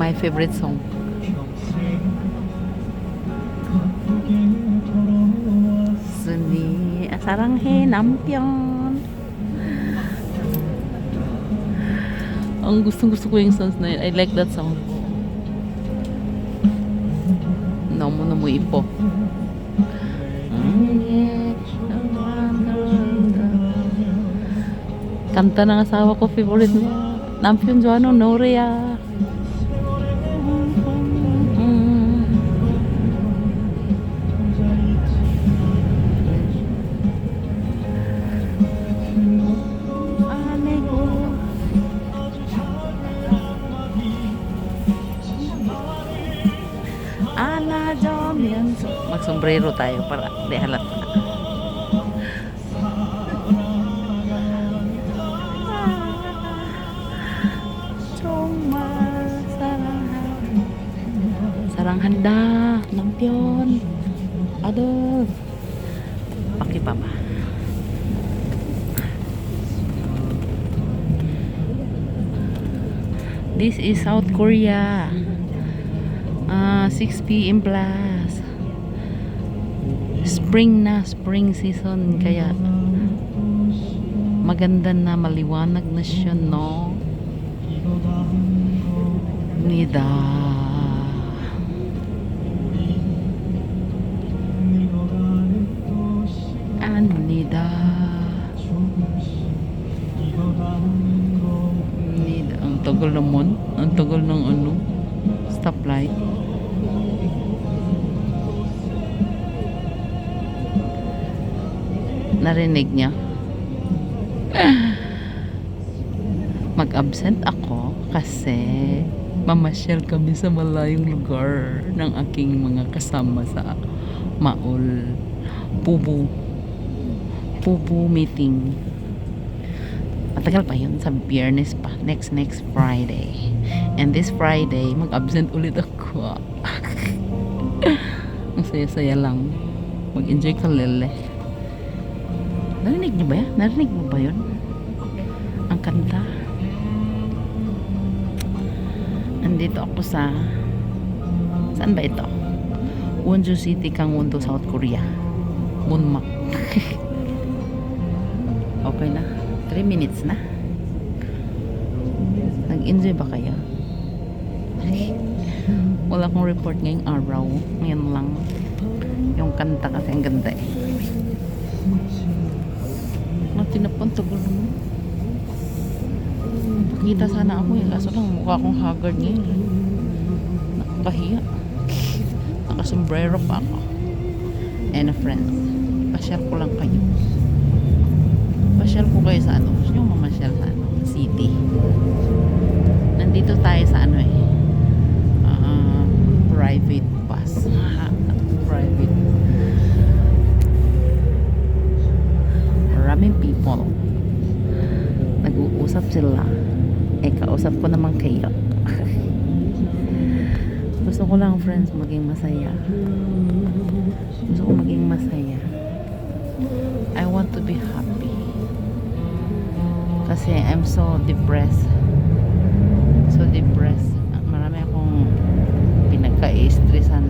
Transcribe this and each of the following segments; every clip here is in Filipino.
my favorite song. Suni saranghe nampion. Ang gustong gusto ko yung songs na yun. I like that song. Namo na mo ipo. Kanta ng asawa ko, favorite mo. Nampion Joano, ala jam mag sombrero tayo para di halata. Sarang handa, lampion, aduh, pakai papa. This is South Korea. Ah, 6 p.m. plus. Spring na, spring season kaya maganda na maliwanag na siya, no? Nida. Anida. Nida. Ang tagal naman. Ang tagal ng ano. Stoplight. Narinig niya. Mag-absent ako kasi mamasyal kami sa malayong lugar ng aking mga kasama sa Maul Pubu Pubu meeting. Matagal pa yun sa biyernes pa. Next next Friday. And this Friday, mag-absent ulit ako. Ang saya-saya lang. Mag-enjoy ka lele. Narinig niyo ba yan? Narinig mo ba yun? Ang kanta. Nandito ako sa saan ba ito? Wonju City, Gangwon-do, South Korea. Munmak. okay na. 3 minutes na. Nag-enjoy ba kayo? Wala akong report ngayong araw. Ngayon lang. Yung kanta kasi ang ganda eh. Mati na po, ang tagal naman. Pakita sana ako eh. Kaso lang mukha akong haggard ngayon. eh. Nakakahiya. Nakasombrero pa ako. And a friend. Pasyal ko lang kayo. Pasyal ko kayo sa ano. Gusto nyo mamasyal sa ano? City. Nandito tayo sa ano eh. ah, private bus. private. Maraming people. Nag-uusap sila. Eh, kausap ko naman kayo. Gusto ko lang, friends, maging masaya. Gusto ko maging masaya. I want to be happy. Kasi I'm so depressed. So depressed. Marami akong pinagka-stressan.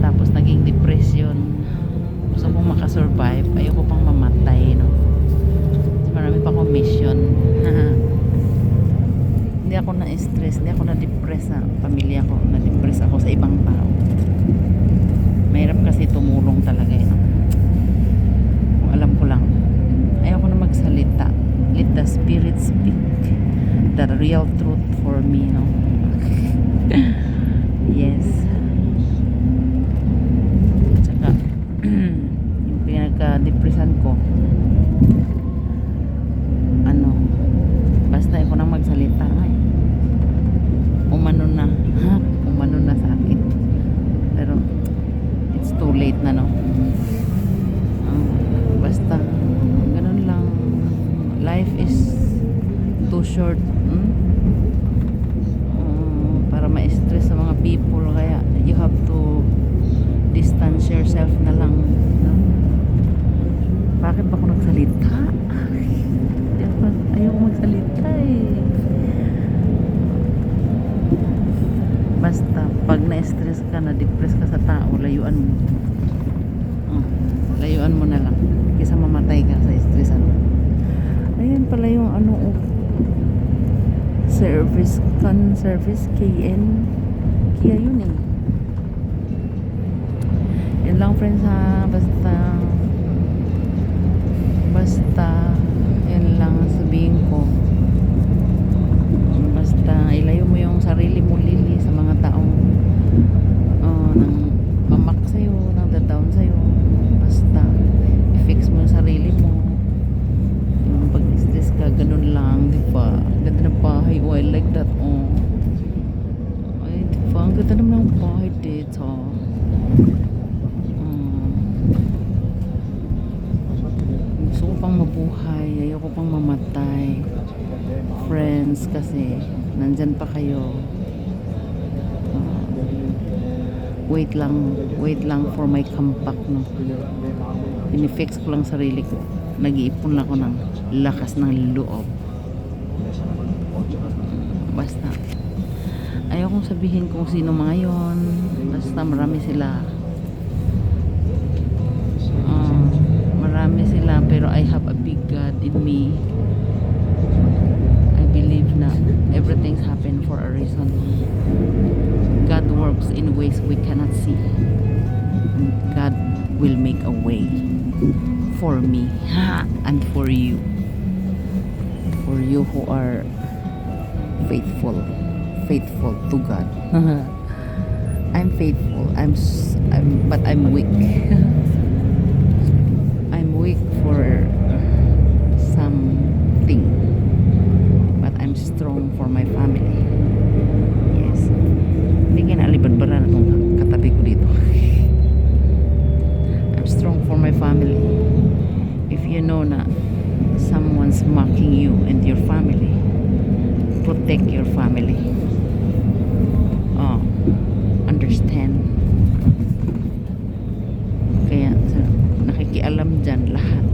Tapos naging depression. Gusto kong makasurvive. Ayoko pang mamatay, no? Marami pa akong mission. hindi ako na-stress. Hindi ako na-depress sa pamilya ko. Na-depress ako sa ibang tao. Mahirap kasi tumulong talaga, eh, no? Alam ko lang. Magsalita. Let the spirit speak. The real truth for me, no? yes. Tsaka, yung pinagka-depressan ko, ano, basta ako nang magsalita nga eh. Umano na, ha? Umano na sa akin. Pero, it's too late na, no? Ah, basta, ganun lang. Life is too short. Hmm? Ah, para ma-stress sa mga people. Kaya, you have to distance yourself na lang. No? Bakit ba ako nagsalita? Di ako- Ayoko magsalita eh. ka, na-depress ka sa tao, layuan mo. Oh, layuan mo na lang. Kisa mamatay ka sa stress ano. Ayan pala yung ano oh, service con service KN Kia yun eh. Yun lang friends ha. Basta basta yun lang sabihin ko. Basta ilayo mo yung sarili mo lili sa mga taong uh, nang mamak sa'yo nang down sa'yo basta i-fix mo yung sarili mo yung pag stress ka ganun lang di ba ganda ng bahay oh I like that oh ay di ba ang ganda naman ng bahay dito Mm. gusto ko pang mabuhay ayoko pang mamatay friends kasi nandyan pa kayo Ah, wait lang wait lang for my comeback no? Pinifix ko lang sarili ko. Nag-iipon ako ng lakas ng loob. Basta. Ayokong sabihin kung sino mga yon basta marami sila. Ah, marami sila pero I have a big God in me. I believe na everything's happen for a reason In ways we cannot see. God will make a way for me and for you. For you who are faithful faithful to God. I'm faithful. I'm, I'm but I'm weak. I'm weak for something know na someone's mocking you and your family. Protect your family. Oh understand. Kaya nakikialam dyan lahat.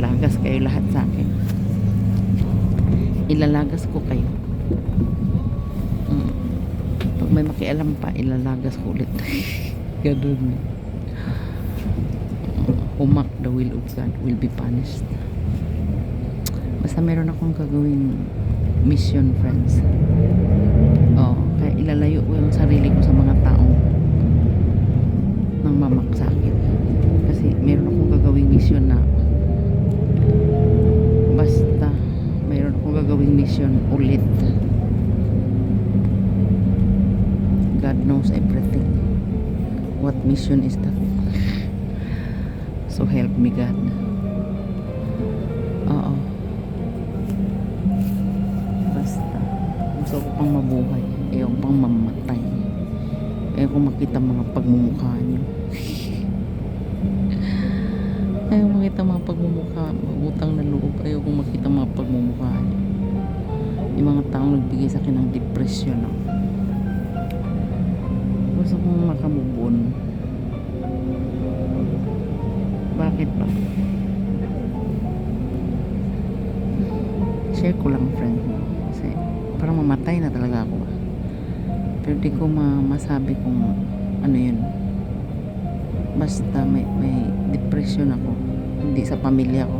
Lagas kayo lahat sa akin. Ilalagas ko kayo. Mm. pag may makialam pa ilalagas ko ulit. Ganun humak the will of God will be punished. Basta meron akong gagawing mission friends. Oh, kaya ilalayo ko yung sarili ko sa mga taong nang mamak sa akin. Kasi meron akong gagawing mission na basta meron akong gagawing mission ulit. God knows everything. What mission is that so help me God. Oo. Basta. Gusto ko pang mabuhay. Ayaw pang mamatay. Ayaw ko makita mga pagmumukha nyo ayaw makita mga pagmumukha. Utang na loob. Ayaw ko makita mga pagmumukha nyo yung mga taong nagbigay sa akin ng depression no? gusto kong makamubon bakit ba? Share ko lang friend kasi parang mamatay na talaga ako. Pero di ko ma masabi kung ano yun. Basta may, may depression ako. Hindi sa pamilya ko.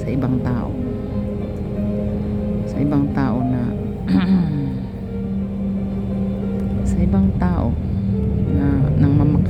Sa ibang tao. Sa ibang tao na sa ibang tao na nang mamak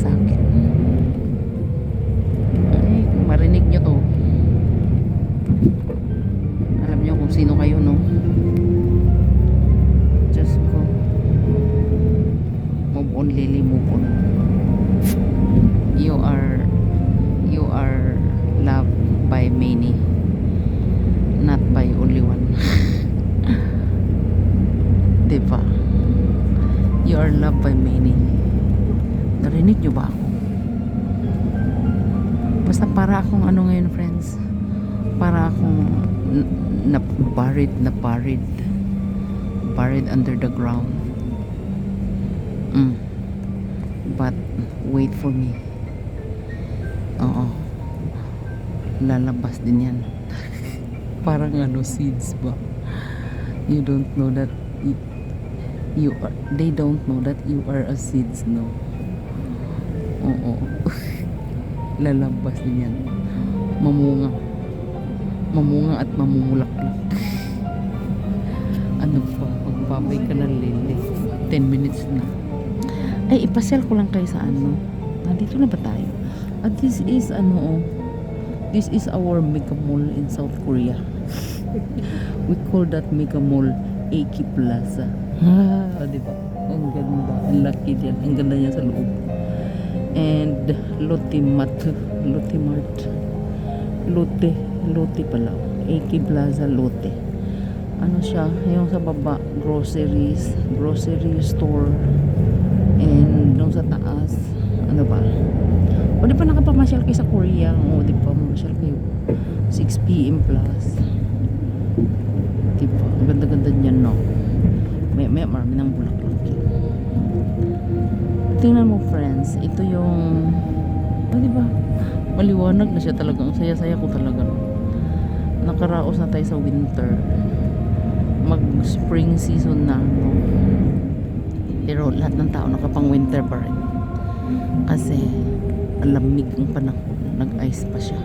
na buried na buried buried under the ground mm. but wait for me oo lalabas din yan parang ano seeds ba you don't know that You are, they don't know that you are a seeds, no? Oo. Lalabas niyan. Mamunga. Mamunga at mamumulaklak. Ano pa? Magbabay ka ng lili. 10 minutes na. Ay, ipasel ko lang kayo sa ano. Nandito na ba tayo? At this is ano oh. This is our mega mall in South Korea. We call that mega mall Aki Plaza. Ah, di ba? Ang ganda. Ang laki diyan. Ang ganda niya sa loob. And Lotte Mart. Lotte Mart. Lotte. Lotte pala. Aki Plaza Lotte. Ano siya? Yung sa baba, groceries, grocery store. And doon sa taas, ano ba? O di pa nakapamasyal kayo sa Korea? O di pa mamasyal kayo? 6 p.m. plus. Di ba? Ang ganda-ganda niyan, no? May, may marami ng bulaklak. Tingnan mo, friends. Ito yung... O, di ba? Maliwanag na siya talaga. Ang saya-saya ko talaga, no? Nakaraos na tayo sa winter. Mag-spring season na, no? Pero lahat ng tao nakapang winter pa rin. Kasi ang lamig ang panahon. Nag-ice pa siya.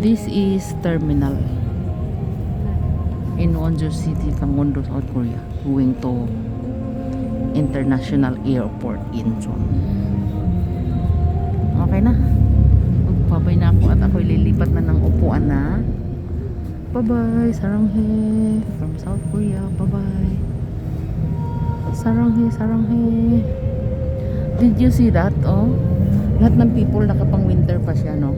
This is terminal in Wonjo City, Gangwon-do, South Korea. Going to International Airport Incheon. Okay na. Magpabay na ako at ako'y lilipat na ng upuan na. Bye-bye, saranghe from South Korea. Bye-bye. Saranghe, saranghe. Did you see that? Oh, lahat ng people nakapang winter pa siya, no?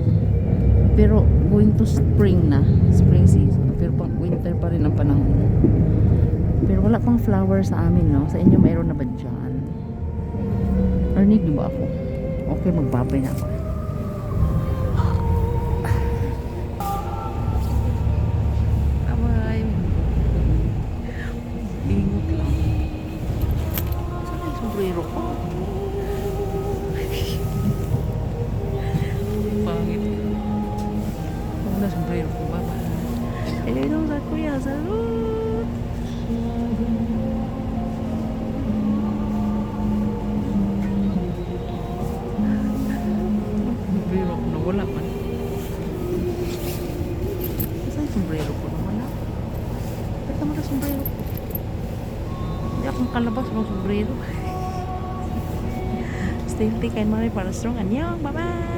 Pero going to spring na, spring season. Pero pang winter pa rin ang panahon. Pero wala pang flower sa amin, no? Sa inyo mayroon na ba dyan? Narinig di ba ako? Okay, magbabay na ako. kay Mami Palastrong. Annyeong! Bye-bye!